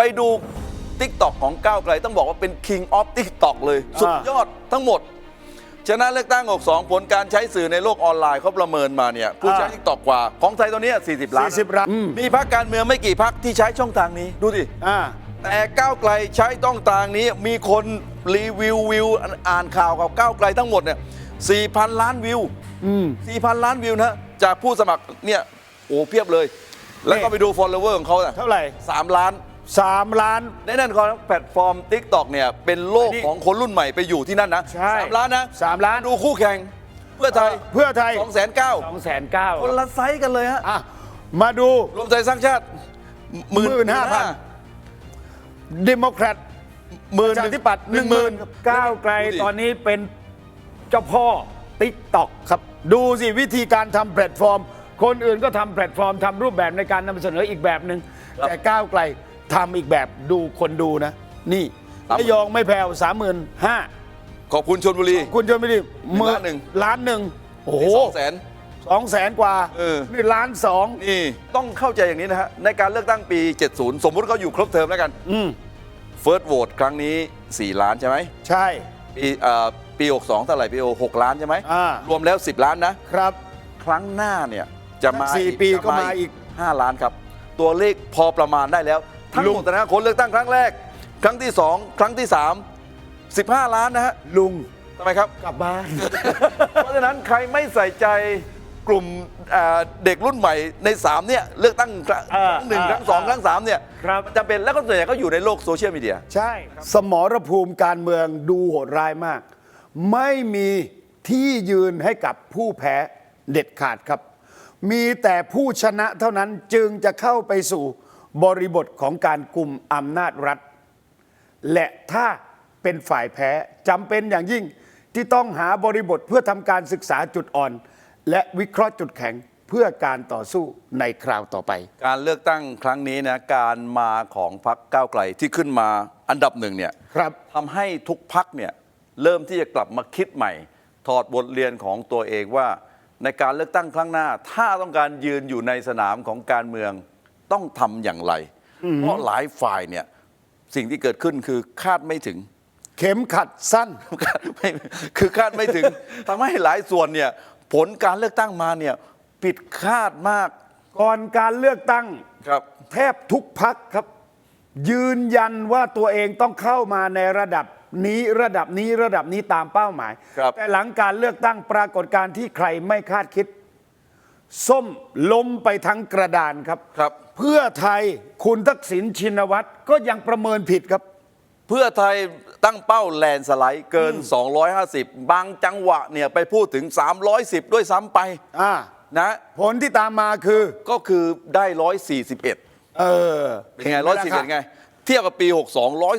ไปดู t ิ k t o k ของก้าวไกล ต้องบอกว่าเป็น King of TikTok เลย สุดยอดทั้งหมด ชนะเลือกตั้ง 62 ผลการใช้สื่อในโลกออนไลน์เขาประเมินมาเนี่ย ผู้ใช้อ่า TikTok กว่า ของไทยตอนนี้ 40 ล้าน 40ล้านอืมมีพรรคการเมืองไม่กี่พรรคที่ใช้ช่องทางนี้ดูดิอ่าแต่ก้าวไกลใช้ต้องทางนี้มีคนรีวิววิวอ่านข่าวกับก้าวไกลทั้งหมดเนี่ย 4,000 ล้านวิว อืม 4,000 ล้านวิวนะจากผู้สมัครเนี่ยโอ้เพียบเลย แล้วก็ไปดู follower ของเขาน่ะเท่าไหร่ 3 ล้าน สามล้าน ในนั่นของแพลตฟอร์ม TikTok เนี่ย เป็นโลกอันนี้ของคนรุ่นใหม่ไปอยู่ที่นั่นนะใช่ สามล้านนะสามล้านดูคู่แข่ง เพื่อไทยเพื่อไทย2 9 0 0 0สองแสนเก้าคนละไซส์กันเลยฮะ อะมาดูรวมไทยสร้างชาติ15,000 ดิโมแครตหมื่นประชาธิปัตย์หนึ่งหมื่นก้าวไกลดูดิตอนนี้เป็นเจ้าพ่อติ๊กต็อกครับ ดูสิวิธีการทำแพลตฟอร์ม คนอื่นก็ทำแพลตฟอร์มทำรูปแบบในการนำเสนออีกแบบหนึ่งแต่ก้าวไกล ทำอีกแบบดูคนดูนะ นี่ระยองไม่แผ่วสามหมื่นห้าขอบคุณชนบุรี คุณชนไม่ดีหนึ่งล้านหนึ่ง ล้านหนึ่งโอ้โหสองแสน สองแสนกว่าเออ นี่ล้านสองนี่ต้องเข้าใจอย่างนี้นะฮะ ในการเลือกตั้งปี 70 สมมุติเขาอยู่ครบเทอมแล้วกันอืม First Vote ครั้งนี้ 4 ล้านใช่ไหมใช่ ปีเอ่อปี 62เท่าไหร่ปี6ล้านใช่ไหมอ่า รวมแล้ว 10 ล้านนะ ครับ ครั้งหน้าเนี่ยจะมาสี่อีปีจะก็มาอีก 5 ล้านครับ ตัวเลขพอประมาณได้แล้ว ทั้งลุงหมดนะคนเลือกตั้งครั้งแรก ครั้งที่2ครั้งที่3 15 ล้านนะฮะลุงทำไมครับ กลับบ้าน เพราะฉะนั้นใครไม่ใส่ใจกลุ่มเอ่อเด็กรุ่นใหม่ใน3เนี่ยเลือกตั้งครั้งเออหนึ่งเออครั้งสองเออครั้งสามเนี่ยครับ มันจะเป็นแล้วก็ส่วนใหญ่ก็อยู่ในโลกโซเชียลมีเดีย ใช่ สมรภูมิการเมืองดูโหดร้ายมาก ไม่มีที่ยืนให้กับผู้แพ้เด็ดขาดครับ มีแต่ผู้ชนะเท่านั้นจึงจะเข้าไปสู่ บริบทของการกลุ่มอำนาจรัฐ และถ้าเป็นฝ่ายแพ้จำเป็นอย่างยิ่งที่ต้องหาบริบทเพื่อทำการศึกษาจุดอ่อน และวิเคราะห์จุดแข็งเพื่อการต่อสู้ในคราวต่อไป การเลือกตั้งครั้งนี้นะการมาของพรรคก้าวไกลที่ขึ้นมาอันดับหนึ่งเนี่ยครับทำให้ทุกพักเนี่ยเริ่มที่จะกลับมาคิดใหม่ ถอดบทเรียนของตัวเองว่า ในการเลือกตั้งครั้งหน้า ถ้าต้องการยืนอยู่ในสนามของการเมือง ต้องทำอย่างไร เพราะหลายฝ่ายเนี่ยสิ่งที่เกิดขึ้นคือคาดไม่ถึง เข็มขัดสั้นคาดไม่คือคาดไม่ถึงทำให้หลายส่วนเนี่ยผลการเลือกตั้งมาเนี่ยผิดคาดมากก่อนการเลือกตั้งครับ แทบทุกพักครับ ยืนยันว่าตัวเองต้องเข้ามาในระดับนี้ระดับนี้ระดับนี้ตามเป้าหมาย ครับ แต่หลังการเลือกตั้งปรากฏการณ์ที่ใครไม่คาดคิด ส้มล้มไปทั้งกระดานครับ ครับ เพื่อไทยคุณทักษิณชินวัตรก็ยังประเมินผิดครับ เพื่อไทยตั้งเป้าแลนด์สไลด์เกิน 250 บางจังหวะเนี่ยไปพูดถึง 310 ด้วยซ้ำไปอ่า นะ ผลที่ตามมาคือ ก็คือได้ 141 เออเป็นไง 141 ไง เทียบกับปี 62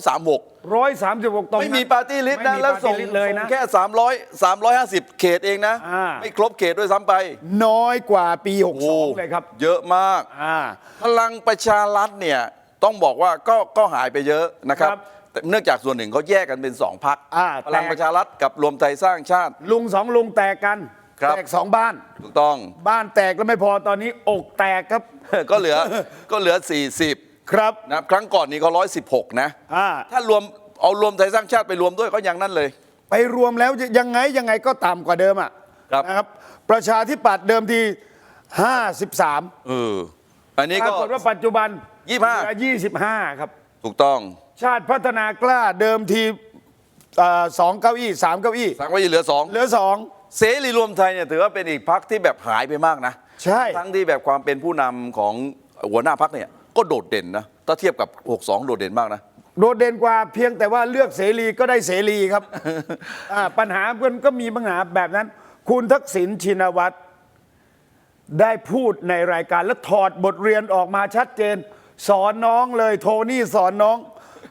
136 ร้อยสามสิบหกตรง ไม่มีปาร์ตี้ลิสต์นะ ไม่มีแล้วส่งปาร์ตี้ลิสต์เลยนะส่งแค่ 300 350 เขตเองนะ อ่า ไม่ครบเขตด้วยซ้ำไปน้อยกว่าปีโอ้โห62เลยครับเยอะมาก อ่า พลังประชารัฐเนี่ยต้องบอกว่าก็ก็หายไปเยอะนะครับครับแต่เนื่องจากส่วนหนึ่งเขาแยกกันเป็นสองพักอ่าพลังแตกประชารัฐกับรวมไทยสร้างชาติ ลุงสองลุงแตกกัน ครับ แตกสองบ้าน ถูกต้อง บ้านแตกแล้วไม่พอตอนนี้อกแตกครับ ก็เหลือก็เหลือ 40 ครับนะครั้งก่อนนี้เขา116นะ อ่าถ้ารวมเอารวมไทยสร้างชาติไปรวมด้วยก็ยังนั่นเลย ไปรวมแล้วยังไงยังไงก็ต่ำกว่าเดิมอะครับ นะครับ ประชาธิปัตย์เดิมที 53เอออันนี้ปก็ รากฏว่าปัจจุบันยี่สิบห้าเหลือ25 ครับ ถูกต้องชาติพัฒนากล้าเดิมทีเอ่อสองเก้าอี้สามเก้าอี้สังไว้เหลือสองเหลือสอง เสรีรวมไทยเนี่ยถือว่าเป็นอีกพักที่แบบหายไปมากนะใช่ ทั้งที่แบบความเป็นผู้นำของหัวหน้าพักเนี่ย ก็โดดเด่นนะ ถ้าเทียบกับ 62 โดดเด่นมากนะ โดดเด่นกว่าเพียงแต่ว่าเลือกเสรีก็ได้เสรีครับ อ่าปัญหาเพื่อนก็มีปัญหาแบบนั้น คุณทักษิณชินวัตรได้พูดในรายการและถอดบทเรียนออกมาชัดเจน สอนน้องเลยโทนี่สอนน้อง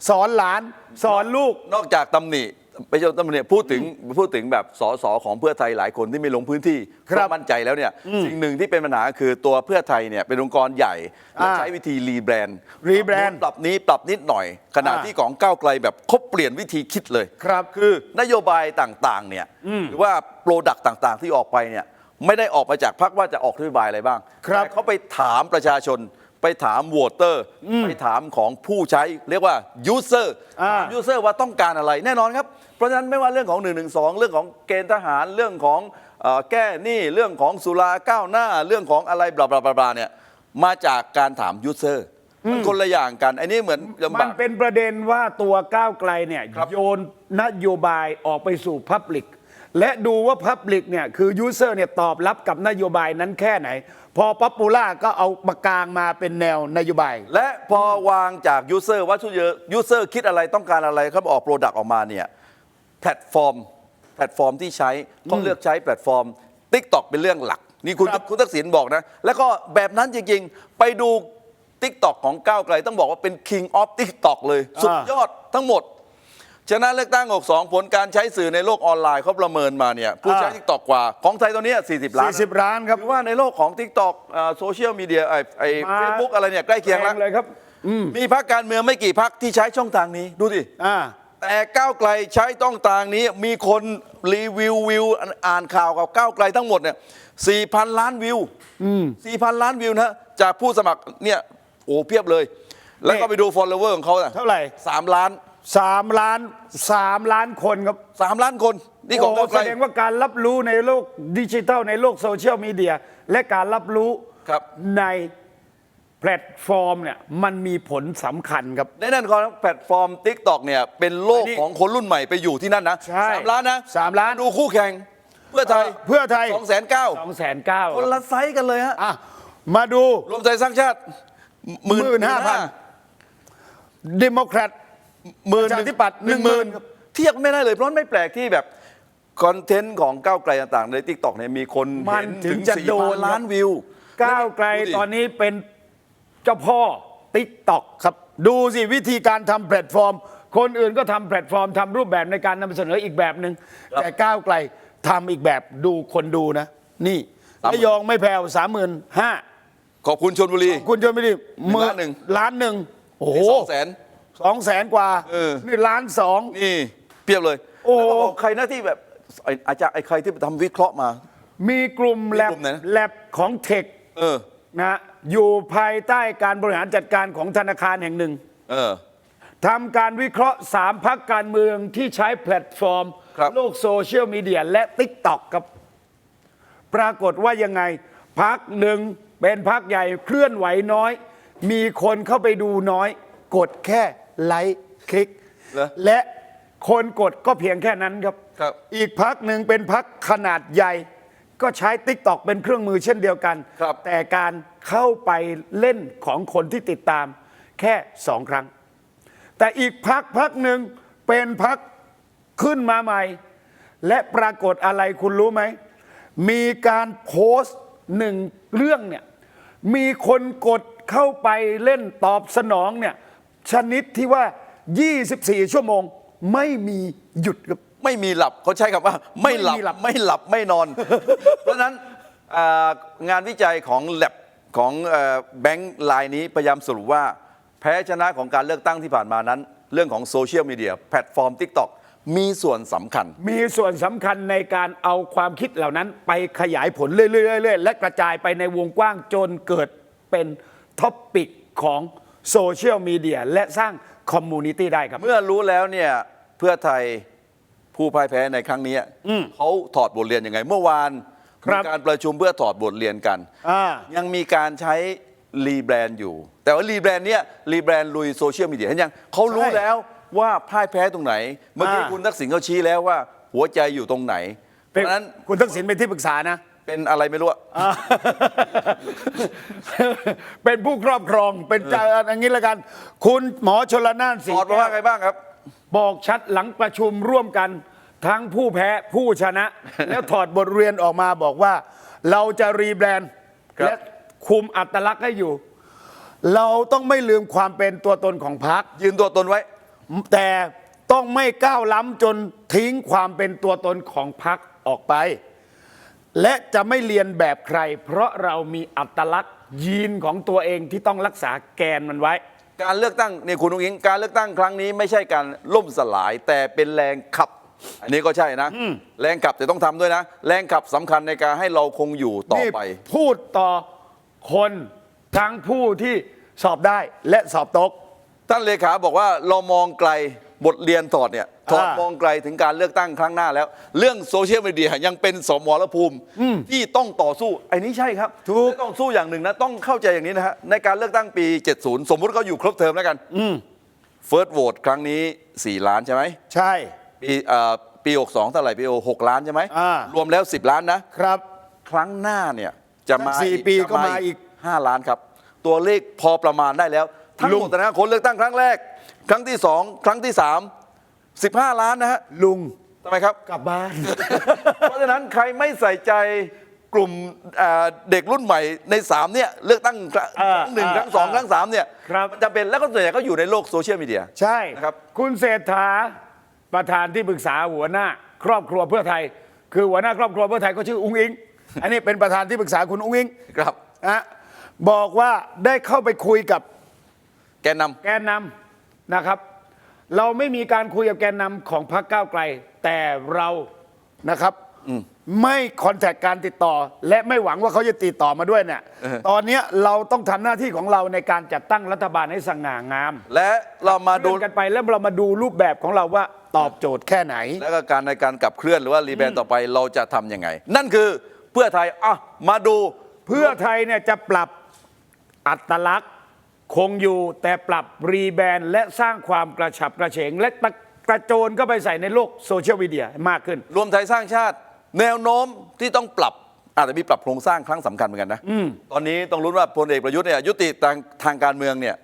สอนหลาน สอนลูก นอกจากตำหนิ ไปเจ้าตำหนิพูดถึงพูดถึงแบบสสของเพื่อไทยหลายคนที่ไม่ลงพื้นที่ครับก็มั่นใจแล้วเนี่ยสิ่งหนึ่งที่เป็นปัญหาคือตัวเพื่อไทยเนี่ยเป็นองค์กรใหญ่และอ่าใช้วิธีรีแบรนด์รีแบรนด์ปรับนี้ปรับนิดหน่อย ขณะอ่า ที่ของก้าวไกลแบบเขาเปลี่ยนวิธีคิดเลย ครับคือนโยบายต่างๆเนี่ยหรือว่าโปรดักต์ต่างๆที่ออกไปเนี่ยไม่ได้ออกมาจากพักว่าจะออกนโยบายอะไรบ้างครับแต่เขาไปถามประชาชน ไปถามโหวตเตอร์ ไปถามของผู้ใช้เรียกว่ายูเซอร์อ่าถามยูเซอร์ว่าต้องการอะไรแน่นอนครับ เพราะฉะนั้นไม่ว่าเรื่องของ1นึเรื่องของเกณฑ์ทหารเรื่องของเอ่อแก้หนี้เรื่องของสุราก้าวหน้าเรื่องของอะไรบลาบลาบลาบลาเนี่ยมาจากการถามยูเซอร์มันคนละอย่างกันอันนี้เหมือนลำมับานกเป็นประเด็นว่าตัวก้าวไกลเนี่ยครับ โยนนโยบายออกไปสู่พับลิกและดูว่าพับลิกเนี่ยคือยูเซอร์เนี่ยตอบรับกับนโยบายนั้นแค่ไหน พอป๊อปปูล่าก็เอามากลางมาเป็นแนวนโยบาย และพอวางจากยูเซอร์ว่ายูเซอร์คิดอะไรต้องการอะไรเขาออกโปรดักต์ออกมาเนี่ย แพลตฟอร์ม แพลตฟอร์มที่ใช้ก็เลือกใช้แพลตฟอร์ม t ิ k t o k เป็นเรื่องหลัก นี่คุณครับคุณทักษิณบอกนะ แล้วก็แบบนั้นจริงๆ ไปดู t ิ k t o k ของก้าวไกล ต้องบอกว่าเป็น King of TikTok เลย สุดยอดทั้งหมด ชนะเลือกตั้ง 62 ผลการใช้สื่อในโลกออนไลน์เขาประเมินมาเนี่ยผู้ใช้อ่าทิกตอกกว่าของไทยตอนนี้40 ล้านนะ40 ล้านครับถือว่าในโลกของ TikTok โซเชียลมีเดียไอ้ไอ้มาเฟซบุ๊กอะไรเนี่ยใกล้เคียงแล้วแรงเลยครับมีพักการเมืองไม่กี่พักที่ใช้ช่องทางนี้ดูดิอ่า แต่ก้าวไกลใช้ต้องทางนี้มีคนรีวิววิวอ่านข่าวกับก้าวไกลทั้งหมดเนี่ย4,000ล้านวิว4,000ล้านวิวนะจากผู้สมัครเนี่ยโอ้เพียบเลย แล้วก็ไปดู follower ของเขาน่ะเท่าไหร่สามล้านสามล้านสามล้านคนครับสามล้านคน นี่ของโอ้ก้าวไกแสลดงว่าการรับรู้ในโลกดิจิทัลในโลกโซเชียลมีเดียและการรับรู้ครับใน แพลตฟอร์มเนี่ยมันมีผลสำคัญครับในนั่นของแพลตฟอร์ม t ิ k t o k เนี่ยเป็นโลกอันนี้ของคนรุ่นใหม่ไปอยู่ที่นั่นนะใช่สามล้านนะสามล้าน ดูคู่แข่ง เพื่อไทยเพื่อไทยสองแสนเก้า2 9 0 0 0คนละไซส์กันเลยฮะ อะมาดู รวมไทยสร้างชาติ15,000 เดโมแครต หมื่นประชาธิปัตย์หนึ่งหมื่น10,000ครับเทียบไม่ได้เลย เพราะไม่แปลกที่แบบคอนเทนต์ของก้าวไกลต่างๆ ในทิกตอกเนี่ยมีคนมันเห็นถึถึงงจะสี่โดพันนล้านวิว ก้าวไกลดูดิตอนนี้เป็น เจ้าพ่อติ๊กต็อกครับ ดูสิวิธีการทำแพลตฟอร์ม คนอื่นก็ทำแพลตฟอร์มทำรูปแบบในการนำเสนออีกแบบหนึ่งแต่ก้าวไกลทำอีกแบบดูคนดูนะ นี่ระยองไม่แผ่วสามหมื่นห้าขอบคุณชนบุรี คุณชมไม่ดีหนึ่งล้านหนึ่ง ล้านหนึ่งโอ้โหสองแสน สองแสนกว่าเออ นี่ล้านสอง นี่เพียบเลยโอ้ แล้วก็บอกใครนะที่แบบไอ้อาจารย์ไอ้ใครที่ทำวิเคราะห์มา มีกลุ่มมีแลบกลุ่มไหนนะ แลบของเทคเออ นะ อยู่ภายใต้การบริหารจัดการของธนาคารแห่งหนึ่งเออ ทำการวิเคราะห์สามพักการเมืองที่ใช้แพลตฟอร์ม ครับ โลกโซเชียลมีเดียและ t ิ k t o k ครับ ปรากฏว่ายังไงพักหนึ่งเป็นพักใหญ่เคลื่อนไหวน้อย มีคนเข้าไปดูน้อย กดแค่ไลค์คลิก เหรอ และคนกดก็เพียงแค่นั้นครับ ครับ อีกพักหนึ่งเป็นพักขนาดใหญ่ ก็ใช้ t ิ k t o k เป็นเครื่องมือเช่นเดียวกัน ครับ แต่การเข้าไปเล่นของคนที่ติดตามแค่สองครั้ง แต่อีกพักพักหนึ่งเป็นพักขึ้นมาใหม่ และปรากฏอะไรคุณรู้ไหม มีการโพสต์หนึ่งเรื่องเนี่ยมีคนกดเข้าไปเล่นตอบสนองเนี่ยชนิดที่ว่า 24 ชั่วโมงไม่มีหยุดครับ ไม่มีหลับเขาใช้คำว่า ไม่หลับไม่มีหลับ ไม่หลับไม่นอน เพราะฉะนั้นอ่างานวิจัยของแลบของแบงก์ไลน์นี้พยายามสรุปว่า แพ้ชนะของการเลือกตั้งที่ผ่านมานั้น เรื่องของโซเชียลมีเดียแพลตฟอร์ม TikTok มีส่วนสำคัญ มีส่วนสำคัญในการเอาความคิดเหล่านั้น ไปขยายผลเรื่อยๆๆและกระจายไปในวงกว้างจนเกิดเป็นท็อปปิกของโซเชียลมีเดียและสร้างคอมมูนิตี้ได้ครับ เมื่อรู้แล้วเนี่ยเพื่อไทย ผู้พ่ายแพ้ในครั้งนี้เขาถอดบทเรียนยังไง เมื่อวานครัมีบการประชุมเพื่อถอดบทเรียนกันอ่ายังมีการใช้รีแบรนด์อยู่ แต่ว่ารีแบรนด์เนี่ยรีแบรนด์ลุยโซเชียลมีเดียเห็นยังเขารู้ใช่แล้วว่าพ่ายแพ้ตรงไหน เมื่อกี้อ่าคุณทักษิณเขาชี้แล้วว่า หัวใจอยู่ตรงไหน เพเป็นราะฉะนั้นคุณทักษิณเป็นที่ปรึกษานะ เป็นอะไรไม่รู้อะเป็นผู้ครอบครองเป็นเป็นจะอย่างนี้ละกัน คุณหมอชลนานสีถอดมาว่าไงบ้างครับ บอกชัดหลังประชุมร่วมกัน ทั้งผู้แพ้ผู้ชนะ แล้วถอดบทเรียนออกมาบอกว่า เราจะรีแบรนด์ครับ และคุมอัตลักษณ์ให้อยู่ เราต้องไม่ลืมความเป็นตัวตนของพรรคยืนตัวตนไว้ แต่ต้องไม่ก้าวล้ำจนทิ้งความเป็นตัวตนของพรรคออกไป และจะไม่เรียนแบบใคร เพราะเรามีอัตลักษณ์ยีนของตัวเองที่ต้องรักษาแกนมันไว้ การเลือกตั้งเนี่ยคุณอุ้งอิงการเลือกตั้งครั้งนี้ไม่ใช่การล่มสลายแต่เป็นแรงขับ อันนี้ก็ใช่นะ แรงขับแต่ต้องทำด้วยนะ แรงขับสำคัญในการให้เราคงอยู่ต่อนี่ไป พูดต่อคนทั้งผู้ที่สอบได้และสอบตก ท่านเลขาบอกว่าเรามองไกลบทเรียนถอดเนี่ยถอดอ่ามองไกลถึงการเลือกตั้งครั้งหน้าแล้ว เรื่องโซเชียลมีเดียยังเป็นสมรภูมิที่ต้องต่อสู้ไอ้นี้ใช่ครับถูก และต้องสู้อย่างหนึ่งนะ ต้องเข้าใจอย่างนี้นะฮะในการเลือกตั้งปี 70 สมมุติเขาอยู่ครบเทอมแล้วกันเฟิร์สโหวตครั้งนี้ 4 ล้านใช่ไหม ใช่ ปีเอ่อปี62เท่าไหร่ปี6ล้านใช่ไหมอ่า รวมแล้ว 10 ล้านนะ ครับ ครั้งหน้าเนี่ยจะมาสี่อีปีจะก็มาอีกห้าล้านครับ ตัวเลขพอประมาณได้แล้ว ทั้งลุหงมดนะคนเลือกตั้งครั้งแรก ครั้งที่สองครั้งที่สามสิบห้าล้านนะฮะลุงทำไมครับ กลับบ้าน เพราะฉะนั้นใครไม่ใส่ใจกลุ่มเอ่อเด็กรุ่นใหม่ในสามเนี่ยเลือกตั้งครั้งอ่าหนึ่งอ่าครั้งสองอ่าครั้งสามเนี่ยครับ มันจะเป็นแล้วก็ส่วนใหญ่ก็อยู่ในโลกโซเชียลมีเดีย ใช่นะครับ คุณเศรษฐา ประธานที่ปรึกษาหัวหน้า ครอบครัวเพื่อไทย คือหัวหน้าครอบครัวเพื่อไทยก็ชื่ออุ้งอิง อันนี้เป็นประธานที่ปรึกษาคุณอุ้งอิงครับนะบอกว่าได้เข้าไปคุยกับแกนนำแกนนำนะครับ เราไม่มีการคุยกับแกนนำของพรรคก้าวไกล แต่เรานะครับ ไม่คอนแทคการติดต่อ และไม่หวังว่าเขาจะติดต่อมาด้วยเนี่ยเออตอนเนี้ยเราต้องทำหน้าที่ของเราในการจัดตั้งรัฐบาลให้สง่างามและเรามาดู เลื่อนกันไปแล้วเรามาดูรูปแบบของเราว่าตอบโจทย์แค่ไหน แล้วก็การในการขับเคลื่อนหรือว่ารีแบรนด์ต่อไปเราจะทำยังไง นั่นคือเพื่อไทยอะมาดูเพื่อไทยเนี่ยจะปรับอัตลักษณ์คงอยู่แต่ปรับรีแบรนด์และสร้างความกระฉับกระเฉง และตะกระโจนก็ไปใส่ในโลกโซเชียลมีเดียมากขึ้น รวมไทยสร้างชาติ แนวโน้มที่ต้องปรับอาจจะมีปรับโครงสร้างครั้งสำคัญเหมือนกันนะตอนนี้ต้องรู้นว่าพลเอกประยุทธ์เนี่ยยุติทางทางการเมืองเนี่ย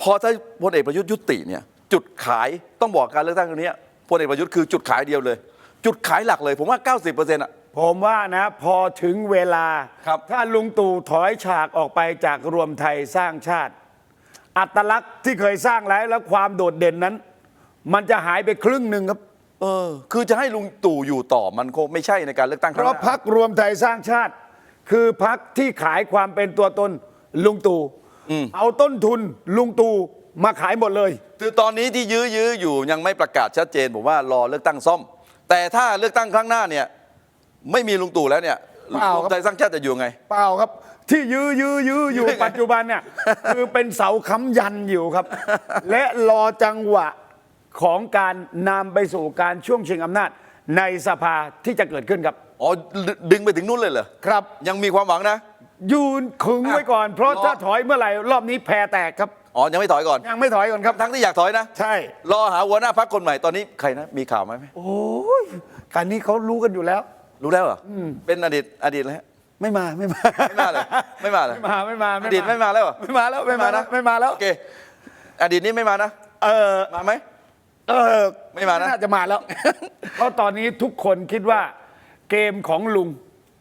พอถ้าพลเอกประยุทธ์ยุติเนี่ยจุดขายต้องบอกการเลือกตั้งครั้งนี้พลเอกประยุทธ์คือจุดขายเดียวเลย จุดขายหลักเลย ผมว่า 90%อะผมว่านะพอถึงเวลาครับถ้าลุงตู่ถอยฉากออกไปจากรวมไทยสร้างชาติ อัตลักษณ์ที่เคยสร้างแล้วแล้วความโดดเด่นนั้น มันจะหายไปครึ่งหนึ่งครับ เออ คือจะให้ลุงตู่อยู่ต่อมันคงไม่ใช่ในการเลือกตั้งคเพรั้งหราะน้า พักรวมไทยสร้างชาติ คือพักที่ขายความเป็นตัวตนลุงตู่เอาต้นทุนลุงตู่มาขายหมดเลย คือตอนนี้ที่ยื้อยื้ออยู่ยังไม่ประกาศชัดเจนผมว่ารอเลือกตั้งซ่อม แต่ถ้าเลือกตั้งครั้งหน้าเนี่ยไม่มีลุงตู่แล้วเนี่ยเปล่าครับรวมไทยสร้างชาติจะอยู่ไง เปล่าครับ ที่ยื้อยื้อยื้ออยู่ยื้อไงปัจจุบันเนี่ย คือเป็นเสาค้ำยันอยู่ครับ และรอจังหวะ ของการนำไปสู่การช่วงชิงอำนาจในสภาที่จะเกิดขึ้นครับ อ๋อดึดึงไปถึงนู่นเลยเหรอครับ ยังมีความหวังนะ ยืนขึงไว้ก่อน เพราะรอถ้าถอยเมื่อไหร่รอบนี้แพ้แตกครับ อ๋อ ยังไม่ถอยก่อน ยังไม่ถอยก่อนครับ ทั้งที่อยากถอยนะ ใช่ รอหาหัวหน้าพักคนใหม่ตอนนี้ใครนะ มีข่าวไหมโอ้ยการนี้เขารู้กันอยู่แล้ว รู้แล้วเหรออเป็นอดีตอดีตแล้วไม่มาไม่มาไม่มาเลยไม่มาเลยไม่มาไม่มาอดีตไม่มาแล้วเหรอไม่มาแล้วไม่มาแล้วไม่มาแล้วโอเคอดีตนี้ไม่มานะเออมาไหม เออไม่มานะ น่าจะมาแล้ว เพราะตอนนี้ทุกคนคิดว่าเกมของลุง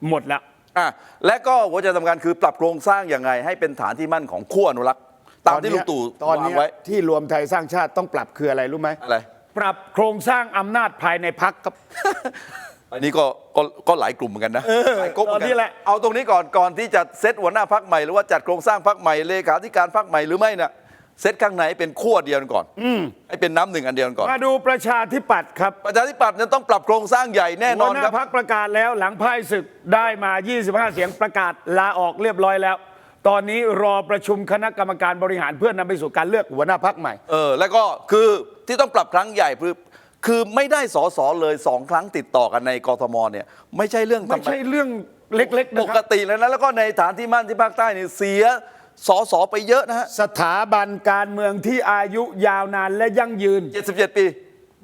หมดแล้ว อะและก็หัวใจสำคัญคือปรับโครงสร้างยังไง ให้เป็นฐานที่มั่นของขั้วอนุรักษ์ตามที่ลุงตู่ตอนวางเนี้ยไว้ ที่รวมไทยสร้างชาติต้องปรับคืออะไรรู้ไหมอะไร ปรับโครงสร้างอำนาจภายในพักครับ อันนี้ก็ก็ก็หลายกลุ่มเหมือนกันนะหลายก๊กเหมือนตอนนี้กัแหละ เอาตรงนี้ก่อนก่อนที่จะเซตหัวหน้าพักใหม่หรือว่าจัดโครงสร้างพักใหม่เลขาธิการพักใหม่หรือไม่น่ะ เซตข้างในเป็นขั้วเดียวกันก่อนให้เป็นน้ำหนึ่งอันเดียวกันก่อน มาดูประชาธิปัตย์ครับประชาธิปัตย์เนี่ยต้องปรับโครงสร้างใหญ่แน่นหัอวนหน้าครับ พักประกาศแล้วหลังพ่ายศึกได้มา 25 เสียงประกาศลาออกเรียบร้อยแล้ว ตอนนี้รอประชุมคณะกรรมการบริหารเพื่อนำไปสู่การเลือกหัวหน้าพักใหม่ เออแล้วก็คือที่ต้องปรับครั้งใหญ่คือคือไม่ได้สอสอเลยสองครั้งติดต่อกันในกทมเนี่ยไม่ใช่เรื่องไม่ใช่เรื่องเล็กๆปนะคกรับ ติเลยนะแล้วก็ในฐานที่มั่นที่ภาคใต้นี่เสีย สอสอไปเยอะนะฮะสถาบันการเมืองที่อายุยาวนานและยั่งยืน 77 ปี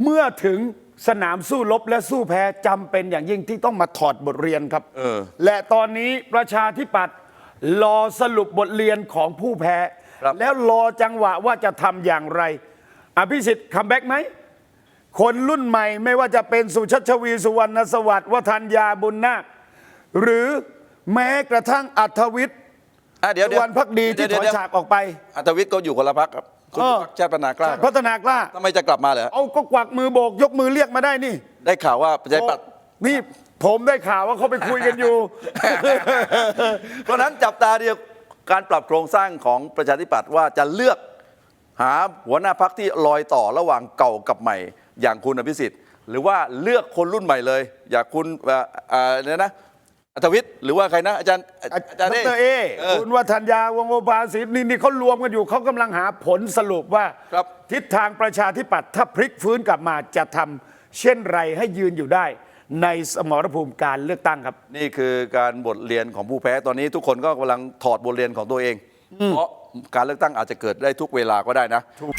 เมื่อถึงสนามสู้รบและสู้แพ้จำเป็นอย่างยิ่งที่ต้องมาถอดบทเรียนครับเออและตอนนี้ประชาธิปัตย์รอสรุปบทเรียนของผู้แพ้ ครับ แล้วรอจังหวะว่าจะทำอย่างไร อภิสิทธิ์คัมแบ็กไหม คนรุ่นใหม่ไม่ว่าจะเป็นสุชัชวีสุวรรณสวัสดิ์วทัญญาบุญนาคหรือแม้กระทั่งอัธวิทย์ อะเดี๋ยวสุเดี๋ยววรรณพักดีที่ถอยฉากออกไป อัตวิทย์ก็อยู่คนละพักครับคุณเออพรรคชาติพัฒนากล้าพัฒนากล้าทำไมจะกลับมาเหรอเอาก็กวักมือโบกยกมือเรียกมาได้นี่ ได้ข่าวว่าประชาธิปัตย์นี่ผมได้ข่าวว่าเขาไปคุยกันอยู่ เพราะฉะนั้นจับตาเดียวการปรับโครงสร้างของประชาธิปัตย์ว่าจะเลือกหาหัวหน้าพักที่ลอยต่อระหว่างเก่ากับใหม่ อย่างคุณอภิสิทธิ์ หรือว่าเลือกคนรุ่นใหม่เลย อย่างคุณเอ่อเอ่อเนี่ยนะ ออัธวิทย์หรือว่าใครนะอาจารย์อาจารย์ดเอรเอเออคุณวัฒนยาวงศ์โอภาสินี่นี่เขารวมกันอยู่เขากำลังหาผลสรุปว่าครับทิศทางประชาธิปัตย์ถ้าพลิกฟื้นกลับมาจะทำเช่นไรให้ยืนอยู่ได้ ในสมรภูมิการเลือกตั้งครับ นี่คือการบทเรียนของผู้แพ้ตอนนี้ทุกคนก็กำลังถอดบทเรียนของตัวเอง เพราะการเลือกตั้งอาจจะเกิดได้ทุกเวลาก็ได้นะถูก